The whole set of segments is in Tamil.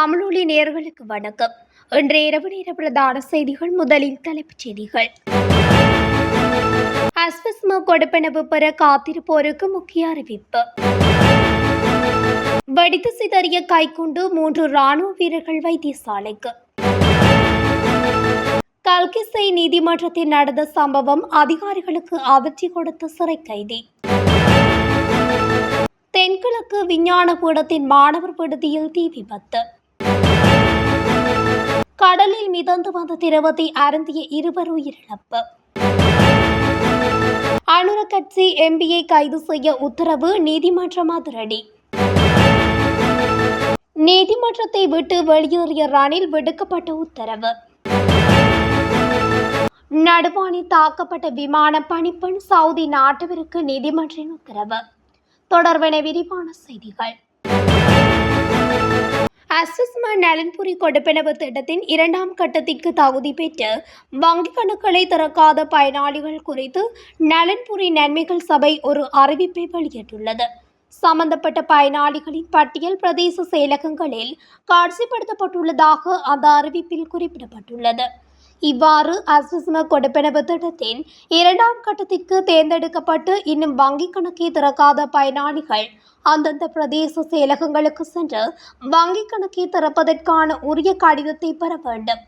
தமிழொலி நேர்களுக்கு வணக்கம். இன்று இரவு நேர பிரதான செய்திகள் முதலில் தலைப்புச் செய்திகள். அஸ்வஸ்ம கொடுப்பனவு பெற காத்திருப்போருக்கு முக்கிய அறிவிப்பு. வெடித்து சிதறிய கைக்குண்டு மூன்று ராணுவ வீரர்கள் வைத்தியசாலைக்கு. கல்கிசை நீதிமன்றத்தில் நடந்த சம்பவம் அதிகாரிகளுக்கு அதிர்ச்சி கொடுத்த சிறை கைதி. தென்கிழக்கு விஞ்ஞான கூடத்தின் மாணவர் விடுதியில் தீ விபத்து. கடலில் மிதந்து வந்த திரவத்தை அருந்திய இருவர் உயிரிழப்பு. அனுர கட்சி எம்பியை கைது செய்ய உத்தரவு நீதிமன்றம் அதிரடி நீதிமன்றத்தை விட்டு வெளியேறிய ரணில் விடுக்கப்பட்ட உத்தரவு. நடுவாணி தாக்கப்பட்ட விமான பணிப்பெண் சவுதி நாட்டவருக்கு நீதிமன்றின் உத்தரவு. தொடர்பென விரிவான செய்திகள். அஸ்வஸ்மா நலன்புரி கொடுப்பினவு திட்டத்தின் இரண்டாம் கட்டத்திற்கு தகுதி பெற்று வங்கிக் கணக்குகளை திறக்காத பயனாளிகள் குறித்து நலன்புரி நன்மைகள் சபை ஒரு அறிவிப்பை வெளியிட்டுள்ளது சம்பந்தப்பட்ட பயனாளிகளின் பட்டியல் பிரதேச செயலகங்களில் காட்சிப்படுத்தப்பட்டுள்ளதாக அந்த அறிவிப்பில் குறிப்பிடப்பட்டுள்ளது. இவ்வாறு அஸ்விஸ்ம கொடுப்பனவு திட்டத்தின் இரண்டாம் கட்டத்திற்கு தேர்ந்தெடுக்கப்பட்டு இன்னும் வங்கிக் கணக்கை திறக்காத பயனாளிகள் அந்தந்த பிரதேச செயலகங்களுக்கு சென்று வங்கிக் கணக்கை திறப்பதற்கான உரிய கடிதத்தை பெற வேண்டும்.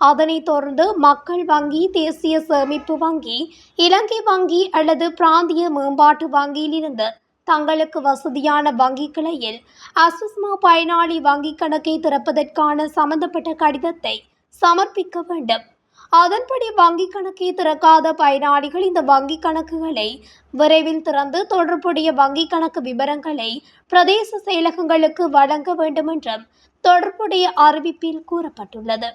அதனைத் தொடர்ந்து மக்கள் வங்கி தேசிய சேமிப்பு வங்கி இலங்கை வங்கி அல்லது பிராந்திய மேம்பாட்டு வங்கியிலிருந்து தங்களுக்கு வசதியான வங்கி கிளையில் அசுஸ்மா பயனாளி வங்கிக் கணக்கை திறப்பதற்கான சம்பந்தப்பட்ட கடிதத்தை சமர்ப்பிக்க வேண்டும். அதன்படி வங்கிக் கணக்கை திறக்காத பயனாளிகள் இந்த வங்கிக் கணக்குகளை விரைவில் திறந்து தொடர்புடைய வங்கிக் கணக்கு விவரங்களை பிரதேச செயலகங்களுக்கு வழங்க வேண்டும் என்றும் தொடர்புடைய அறிவிப்பில் கூறப்பட்டுள்ளது.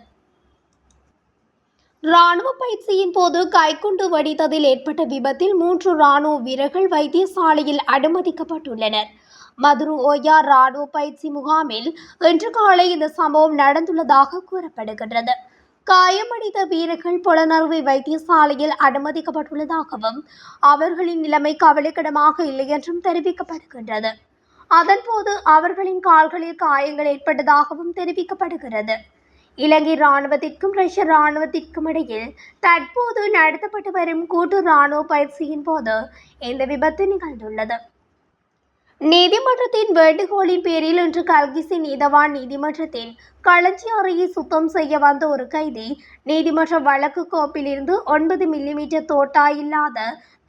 ராணுவ பயிற்சியின் போது கைக்குண்டு வடித்ததில் ஏற்பட்ட விபத்தில் மூன்று ராணுவ வீரர்கள் வைத்தியசாலையில் அனுமதிக்கப்பட்டுள்ளனர். மதுரு ஓயா ராணுவ பயிற்சி முகாமில் இன்று காலை இந்த சம்பவம் நடந்துள்ளதாக கூறப்படுகின்றது. காயமடைந்த வீரர்கள் புலனறுவை வைத்தியசாலையில் அனுமதிக்கப்பட்டுள்ளதாகவும் அவர்களின் நிலைமை கவலைக்கிடமாக இல்லை என்றும் தெரிவிக்கப்படுகின்றது. அதன்போது அவர்களின் கால்களில் காயங்கள் ஏற்பட்டதாகவும் தெரிவிக்கப்படுகிறது. இலங்கை ராணுவத்திற்கும் ரஷ்ய ராணுவத்திற்கும் இடையில் தற்போது நடத்தப்பட்டு வரும் கூட்டு ராணுவ பயிற்சியின் போது இந்த விபத்து நிகழ்ந்துள்ளது. நீதிமன்றத்தின் வேண்டுகோளின் பேரில் இன்று கல்கிசி நீதவான் நீதிமன்றத்தின் களஞ்சி அறையை சுத்தம் செய்ய வந்த ஒரு கைதி நீதிமன்ற வழக்கு கோப்பிலிருந்து ஒன்பது மில்லிமீட்டர் தோட்டா இல்லாத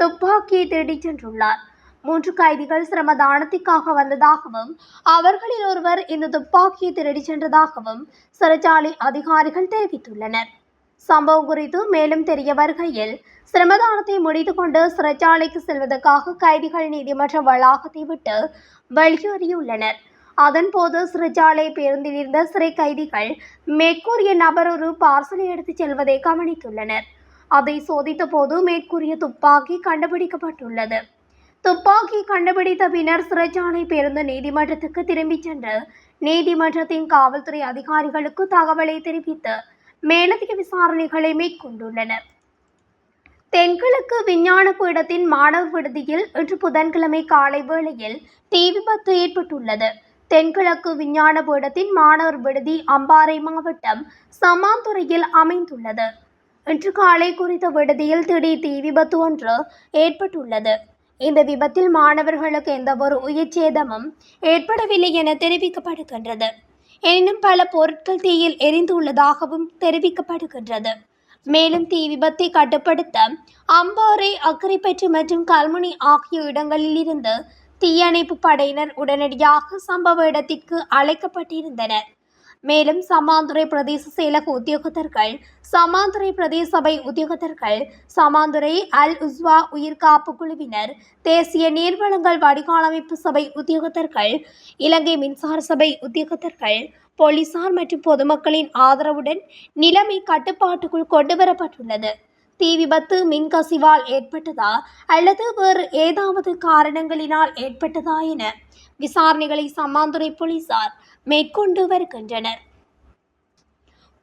துப்பாக்கியை தேடிச் சென்றுள்ளார். மூன்று கைதிகள் சிரமதானத்திற்காக வந்ததாகவும் அவர்களில் ஒருவர் இந்த துப்பாக்கியை திருடிச் சென்றதாகவும் சிறைச்சாலை அதிகாரிகள் தெரிவித்துள்ளனர். சம்பவம் குறித்து மேலும் தெரிய வருகையில் சிரமதானத்தை முடித்து கொண்டு சிறைச்சாலைக்கு செல்வதற்காக கைதிகள் நீதிமன்ற வளாகத்தை விட்டு வெளியேறியுள்ளனர். அதன்போது சிறைச்சாலை பேருந்தில் இருந்த சிறை கைதிகள் மேற்கூறிய நபர் ஒரு பார்சலை எடுத்துச் செல்வதை கவனித்துள்ளனர். அதை சோதித்த போது மேற்கூறிய துப்பாக்கி கண்டுபிடிக்கப்பட்டுள்ளது. துப்பாக்கி கண்டுபிடித்த பின்னர் சிறைச்சாலை பேருந்து நீதிமன்றத்துக்கு திரும்பிச் சென்று நீதிமன்றத்தின் காவல்துறை அதிகாரிகளுக்கு தகவலை தெரிவித்து மேலதிக விசாரணைகளை மேற்கொண்டுள்ளனர். தென்கிழக்கு விஞ்ஞான பீடத்தின் மாணவர் விடுதியில் இன்று புதன்கிழமை காலை வேளையில் தீ விபத்து ஏற்பட்டுள்ளது. தென்கிழக்கு விஞ்ஞான பீடத்தின் மாணவர் விடுதி அம்பாறை மாவட்டம் சமாந்துறையில் அமைந்துள்ளது. இன்று காலை குறித்த விடுதியில் திடீர் தீ விபத்து ஒன்று ஏற்பட்டுள்ளது. இந்த விபத்தில் மாணவர்களுக்கு எந்தவொரு உயிர் சேதமும் ஏற்படவில்லை என தெரிவிக்கப்படுகின்றது. எனினும் பல பொருட்கள் தீயில் எரிந்துள்ளதாகவும் தெரிவிக்கப்படுகின்றது. மேலும் தீ விபத்தை கட்டுப்படுத்த அம்பாறை அக்கரைப்பற்று மற்றும் கல்முனி ஆகிய இடங்களில் இருந்து தீயணைப்பு படையினர் உடனடியாக சம்பவ இடத்திற்கு அழைக்கப்பட்டிருந்தனர். மேலும் சமாந்துறை பிரதேச செயலக உத்தியோகத்தர்கள் சமாந்துறை பிரதேச சபை உத்தியோகத்தர்கள் சமாந்துறை அல் உஸ்வா உயிர்காப்பு குழுவினர் தேசிய நீர்வளங்கள் வடிகாலமைப்பு சபை உத்தியோகத்தர்கள் இலங்கை மின்சார சபை உத்தியோகத்தர்கள் போலீசார் மற்றும் பொதுமக்களின் ஆதரவுடன் நிலைமை கட்டுப்பாட்டுக்குள் கொண்டுவரப்பட்டுள்ளது. தீ விபத்து மின்கசிவால் ஏற்பட்டதா அல்லது வேறு ஏதாவது காரணங்களினால் ஏற்பட்டதா என விசாரணைகளை சம்மாந்துறை போலீசார் மேற்கொண்டு வருகின்றனர்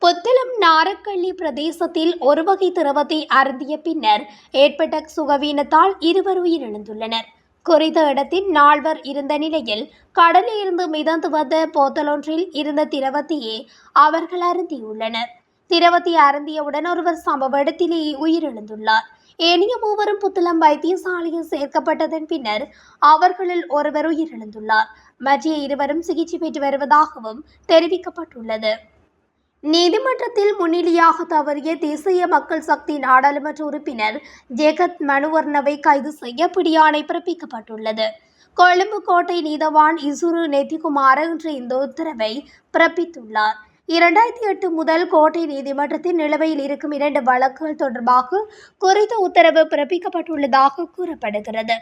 புத்தளம் நாரக்கள்ளி பிரதேசத்தில் ஒரு வகை திரவத்தை அருந்திய பின்னர் ஏற்பட்ட சுகவீனத்தால் இருவர் உயிரிழந்துள்ளனர். குறித்த இடத்தில் நால்வர் இருந்த நிலையில் கடலில் இருந்து மிதந்து வந்த போத்தலொன்றில் இருந்த திரவத்தையே அவர்கள் அருந்தியுள்ளனர். திரவத்தை அருந்தியவுடன் ஒருவர் சம்பவ இடத்திலேயே உயிரிழந்துள்ளார். ஏனைய மூவரும் புத்தளம் வைத்தியசாலையில் சேர்க்கப்பட்டதன் பின்னர் அவர்களில் ஒருவர் உயிரிழந்துள்ளார். மற்ற இருவரும் சிகிச்சை பெற்று வருவதாகவும் தெரிவிக்கப்பட்டுள்ளது. நீதிமன்றத்தில் முன்னிலையாக தவறிய தேசிய மக்கள் சக்தி நாடாளுமன்ற உறுப்பினர் ஜெகத் மனுவர்ணவை கைது செய்ய பிடியாணை பிறப்பிக்கப்பட்டுள்ளது. கொழும்பு கோட்டை நீதவான் இசுரு நெத்திகுமார இன்று இந்த உத்தரவை பிறப்பித்துள்ளார். இரண்டாயிரத்தி எட்டு முதல் கோட்டை நீதிமன்றத்தில் நிலுவையில் இருக்கும் இரண்டு வழக்குகள் தொடர்பாக குறித்த உத்தரவு பிறப்பிக்கப்பட்டுள்ளதாக கூறப்படுகிறது.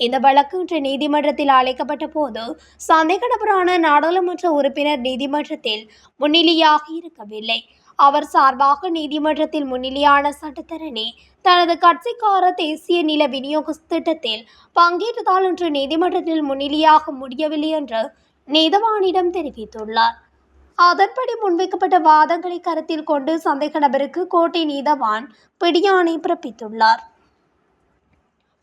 இந்த வழக்கு இன்று நீதிமன்றத்தில் அழைக்கப்பட்ட போது சந்தேக நபரான நாடாளுமன்ற உறுப்பினர் நீதிமன்றத்தில் முன்னிலையாக இருக்கவில்லை. அவர் சார்பாக நீதிமன்றத்தில் முன்னிலையான சட்டத்தரணி தனது கட்சிக்கார தேசிய நில விநியோக திட்டத்தில் பங்கேற்றதால் இன்று நீதிமன்றத்தில் முன்னிலையாக முடியவில்லை என்று நீதவானிடம் தெரிவித்துள்ளார். அதன்படி முன்வைக்கப்பட்ட வாதங்களை கருத்தில் கொண்டு சந்தேக நபருக்கு கோட்டை நீதவான் பிடியாணை பிறப்பித்துள்ளார்.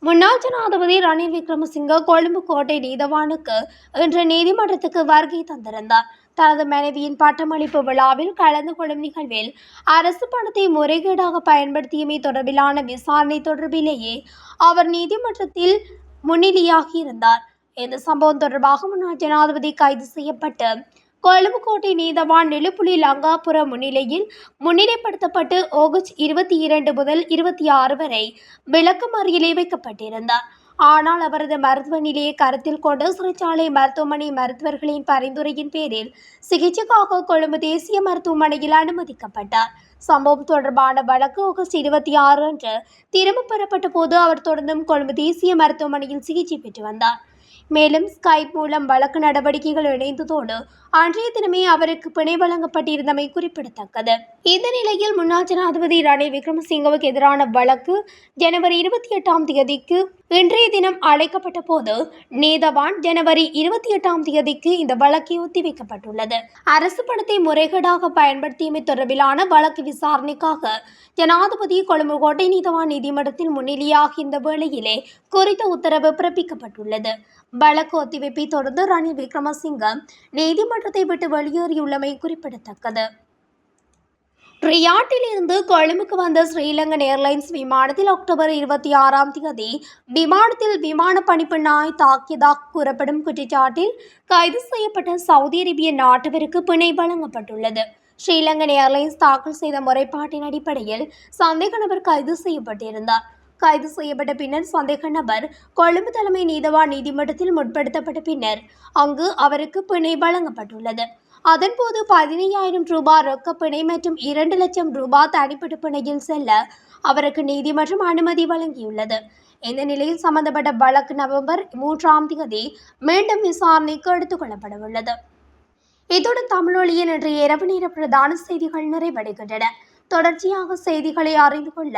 முன்னாள் ஜனாதிபதி ரணில் விக்ரமசிங்க கொழும்பு கோட்டை நீதவானுக்கு இன்று நீதிமன்றத்துக்கு வருகை தந்திருந்தார். தனது மனைவியின் பட்டமளிப்பு விழாவில் கலந்து கொள்ளும் நிகழ்வில் அரசு பணத்தை முறைகேடாக பயன்படுத்தியமை தொடர்பிலான விசாரணை தொடர்பிலேயே அவர் நீதிமன்றத்தில் முன்னிலையாகியிருந்தார் இந்த சம்பவம் தொடர்பாக முன்னாள் ஜனாதிபதி கைது செய்யப்பட்டு கொழும்புக்கோட்டை நீதவான் நெழுப்புலி லங்காபுர முன்னிலையில் முன்னிலைப்படுத்தப்பட்டு ஆகஸ்ட் இருபத்தி இரண்டு முதல் இருபத்தி ஆறு வரை விளக்கமறியலில் வைக்கப்பட்டிருந்தார். ஆனால் அவரது மருத்துவ நிலையை கருத்தில் கொண்டு சிறைச்சாலை மருத்துவமனை மருத்துவர்களின் பரிந்துரையின் பேரில் சிகிச்சைக்காக கொழும்பு தேசிய மருத்துவமனையில் அனுமதிக்கப்பட்டார். சம்பவம் தொடர்பான வழக்கு ஆகஸ்ட் இருபத்தி ஆறு அன்று திரும்ப பெறப்பட்ட போது அவர் தொடர்ந்தும் கொழும்பு தேசிய மருத்துவமனையில் சிகிச்சை பெற்று வந்தார். மேலும் ஸ்கைப் மூலம் வழக்கு நடவடிக்கைகள் இணைந்ததோடு அன்றைய தினமே அவருக்கு பிணை வழங்கப்பட்டிருந்தமை குறிப்பிடத்தக்கது. இந்த நிலையில் முன்னாள் ஜனாதிபதி ரணில் விக்ரமசிங்கவுக்கு எதிரான வழக்கு ஜனவரி இருபத்தி எட்டாம் தேதிக்கு இன்றைய தினம் அழைக்கப்பட்ட போது நீதவான் ஜனவரி இருபத்தி எட்டாம் தேதிக்கு இந்த வழக்கை ஒத்திவைக்கப்பட்டுள்ளது. அரசு பணத்தை முறைகேடாக பயன்படுத்தியமை தொடர்பிலான வழக்கு விசாரணைக்காக ஜனாதிபதி கொழும்பு கோட்டை நீதவான் நீதிமன்றத்தில் முன்னிலையாகி இந்த வேளையிலே குறித்த உத்தரவு பிறப்பிக்கப்பட்டுள்ளது. வழக்கு ஒத்திவைப்பை தொடர்ந்து ரணில் விக்ரமசிங்க நீதிமன்றத்தை விட்டு வெளியேறியுள்ளமை குறிப்பிடத்தக்கது. ரியாட்டிலிருந்து கொழும்புக்கு வந்த ஸ்ரீலங்கன் ஏர்லைன்ஸ் விமானத்தில் அக்டோபர் இருபத்தி ஆறாம் தேதி விமானத்தில் விமான பணிப்பெண்ணாய் தாக்கியதாக கூறப்படும் குற்றச்சாட்டில் கைது செய்யப்பட்ட சவுதி அரேபிய நாட்டவருக்கு பிணை வழங்கப்பட்டுள்ளது. ஸ்ரீலங்கன் ஏர்லைன்ஸ் தாக்கல் செய்த முறைப்பாட்டின் அடிப்படையில் சந்தேக நபர் கைது செய்யப்பட்டிருந்தார். கைது செய்யப்பட்ட பின்னர் சந்தேக நபர் கொழும்பு தலைமை நீதவான் நீதிமன்றத்தில் முற்படுத்தப்பட்ட பின்னர் அங்கு அவருக்கு பிணை வழங்கப்பட்டுள்ளது. அதன்போது பதினையாயிரம் ரூபாய் ரொக்க பிணை மற்றும் இரண்டு லட்சம் ரூபாய் தனிப்பட்ட பிணையில் செல்ல அவருக்கு நீதிமன்றம் அனுமதி வழங்கியுள்ளது. இந்த நிலையில் சம்பந்தப்பட்ட வழக்கு நவம்பர் மூன்றாம் தேதி மீண்டும் விசாரணைக்கு எடுத்துக் கொள்ளப்படவுள்ளது. இத்துடன் தமிழொலியின் இன்றைய இரவு நேர பிரதான செய்திகள் நிறைவடைகின்றன. தொடர்ச்சியாக செய்திகளை அறிந்து கொள்ள